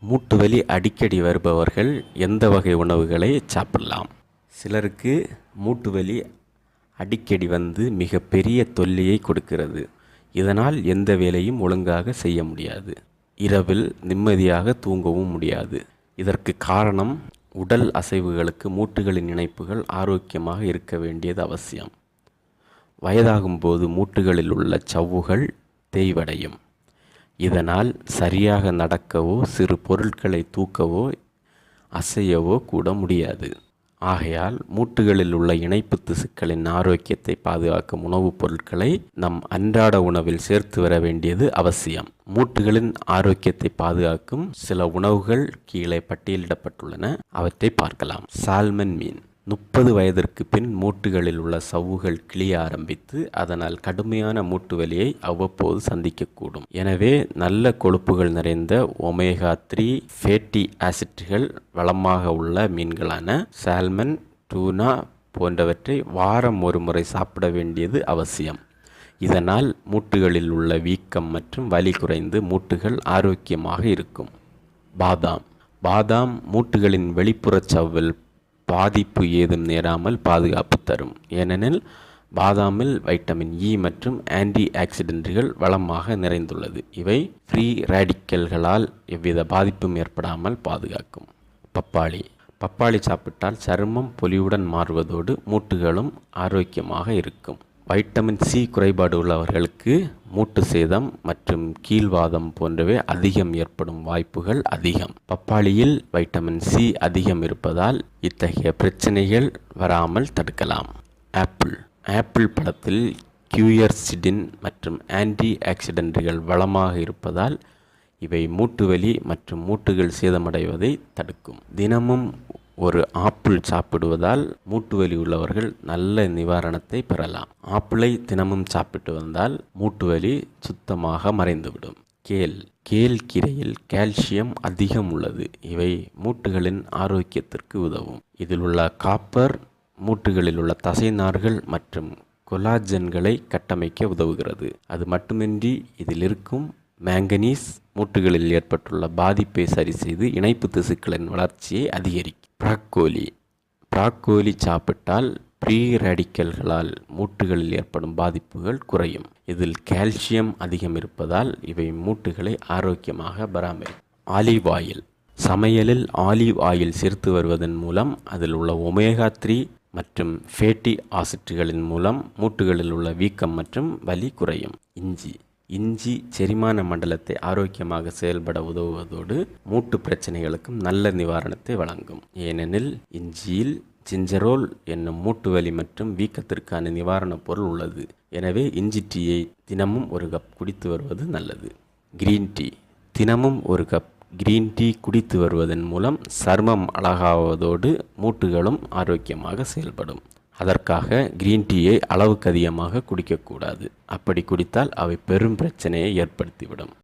மூட்டு வலி அடிக்கடி வருபவர்கள் எந்த வகை உணவுகளை சாப்பிடலாம்? சிலருக்கு மூட்டு வலி அடிக்கடி வந்து மிக பெரிய தொல்லையை கொடுக்கிறது. இதனால் எந்த வேலையும் ஒழுங்காக செய்ய முடியாது. இரவில் நிம்மதியாக தூங்கவும் முடியாது. இதற்கு காரணம் உடல் அசைவுகளுக்கு மூட்டுகளின் இணைப்புகள் ஆரோக்கியமாக இருக்க வேண்டியது அவசியம். வயதாகும்போது மூட்டுகளில் உள்ள சவ்வுகள் தேய்வடையும். இதனால் சரியாக நடக்கவோ சிறு பொருட்களை தூக்கவோ அசையவோ கூட முடியாது. ஆகையால் மூட்டுகளில் உள்ள இணைப்பு திசுக்களின் ஆரோக்கியத்தை பாதுகாக்கும் உணவுப் பொருட்களை நம் அன்றாட உணவில் சேர்த்து வர வேண்டியது அவசியம். மூட்டுகளின் ஆரோக்கியத்தை பாதுகாக்கும் சில உணவுகள் கீழே பட்டியலிடப்பட்டுள்ளன. அவற்றை பார்க்கலாம். சால்மன் மீன். முப்பது வயதிற்கு பின் மூட்டுகளில் உள்ள சவ்வுகள் கிளிய ஆரம்பித்து அதனால் கடுமையான மூட்டு வலியை அவ்வப்போது சந்திக்கக்கூடும். எனவே நல்ல கொழுப்புகள் நிறைந்த ஒமேகா த்ரீ ஃபேட்டி ஆசிட்கள் வளமாக உள்ள மீன்களான சால்மன் டூனா போன்றவற்றை வாரம் ஒரு முறை சாப்பிட வேண்டியது அவசியம். இதனால் மூட்டுகளில் உள்ள வீக்கம் மற்றும் வலி குறைந்து மூட்டுகள் ஆரோக்கியமாக இருக்கும். பாதாம். பாதாம் மூட்டுகளின் வெளிப்புற சவ்வில் பாதிப்பு ஏதும் நேராமல் பாதுகாப்பு தரும். ஏனெனில் பாதாமில் வைட்டமின் இ மற்றும் ஆன்டி ஆக்சிடென்ட்கள் வளமாக நிறைந்துள்ளது. இவை ஃப்ரீ ரேடிக்கல்களால் எவ்வித பாதிப்பும் ஏற்படாமல் பாதுகாக்கும். பப்பாளி. பப்பாளி சாப்பிட்டால் சருமம் பொலிவுடன் மாறுவதோடு மூட்டுகளும் ஆரோக்கியமாக இருக்கும். வைட்டமின் சி குறைபாடு உள்ளவர்களுக்கு மூட்டு சேதம் மற்றும் கீழ்வாதம் போன்றவை அதிகம் ஏற்படும் வாய்ப்புகள் அதிகம். பப்பாளியில் வைட்டமின் சி அதிகம் இருப்பதால் இத்தகைய பிரச்சனைகள் வராமல் தடுக்கலாம். ஆப்பிள். ஆப்பிள் பழத்தில் கியூயர்சிடின் மற்றும் ஆன்டி ஆக்சிடென்ட்கள் வளமாக இருப்பதால் இவை மூட்டு வலி மற்றும் மூட்டுகள் சேதமடைவதை தடுக்கும். தினமும் ஒரு ஆப்பிள் சாப்பிடுவதால் மூட்டு வலி உள்ளவர்கள் நல்ல நிவாரணத்தை பெறலாம். ஆப்பிளை தினமும் சாப்பிட்டு வந்தால் மூட்டு வலி சுத்தமாக மறைந்துவிடும். கேல். கேல் கீரையில் கால்சியம் அதிகம் உள்ளது. இவை மூட்டுகளின் ஆரோக்கியத்திற்கு உதவும். இதில் உள்ள காப்பர் மூட்டுகளில் உள்ள தசைநார்கள் மற்றும் கொலாஜன்களை கட்டமைக்க உதவுகிறது. அது மட்டுமின்றி இதில் இருக்கும் மேங்கனீஸ் மூட்டுகளில் ஏற்பட்டுள்ள பாதிப்பை சரி செய்து இணைப்பு திசுக்களின் வளர்ச்சியை அதிகரிக்கும். ப்ராக்கோலி. ப்ராக்கோலி சாப்பிட்டால் ப்ரீ ரேடிக்கல்களால் மூட்டுகளில் ஏற்படும் பாதிப்புகள் குறையும். இதில் கால்சியம் அதிகம் இருப்பதால் இவை மூட்டுகளை ஆரோக்கியமாக பராமரி. Olive oil. சமையலில் ஆலிவ் ஆயில் சேர்த்து வருவதன் மூலம் அதில் உள்ள ஒமேகா த்ரீ மற்றும் ஃபேட்டி ஆசிட்டுகளின் மூலம் மூட்டுகளில் உள்ள வீக்கம் மற்றும் வலி குறையும். இஞ்சி. இஞ்சி செரிமான மண்டலத்தை ஆரோக்கியமாக செயல்பட உதவுவதோடு மூட்டு பிரச்சனைகளுக்கும் நல்ல நிவாரணத்தை வழங்கும். ஏனெனில் இஞ்சியில் ஜிஞ்சரோல் என்னும் மூட்டு வலி மற்றும் வீக்கத்திற்கான நிவாரணப் பொருள் உள்ளது. எனவே இஞ்சி டீயை தினமும் ஒரு கப் குடித்து வருவது நல்லது. கிரீன் டீ தினமும் ஒரு கப் கிரீன் டீ குடித்து வருவதன் மூலம் சர்மம் அழகாவதோடு மூட்டுகளும் ஆரோக்கியமாக செயல்படும். அதற்காக கிரீன் டீயை அளவுக்கு அதிகமாக குடிக்கக்கூடாது. அப்படி குடித்தால் அவை பெரும் பிரச்சனையை ஏற்படுத்திவிடும்.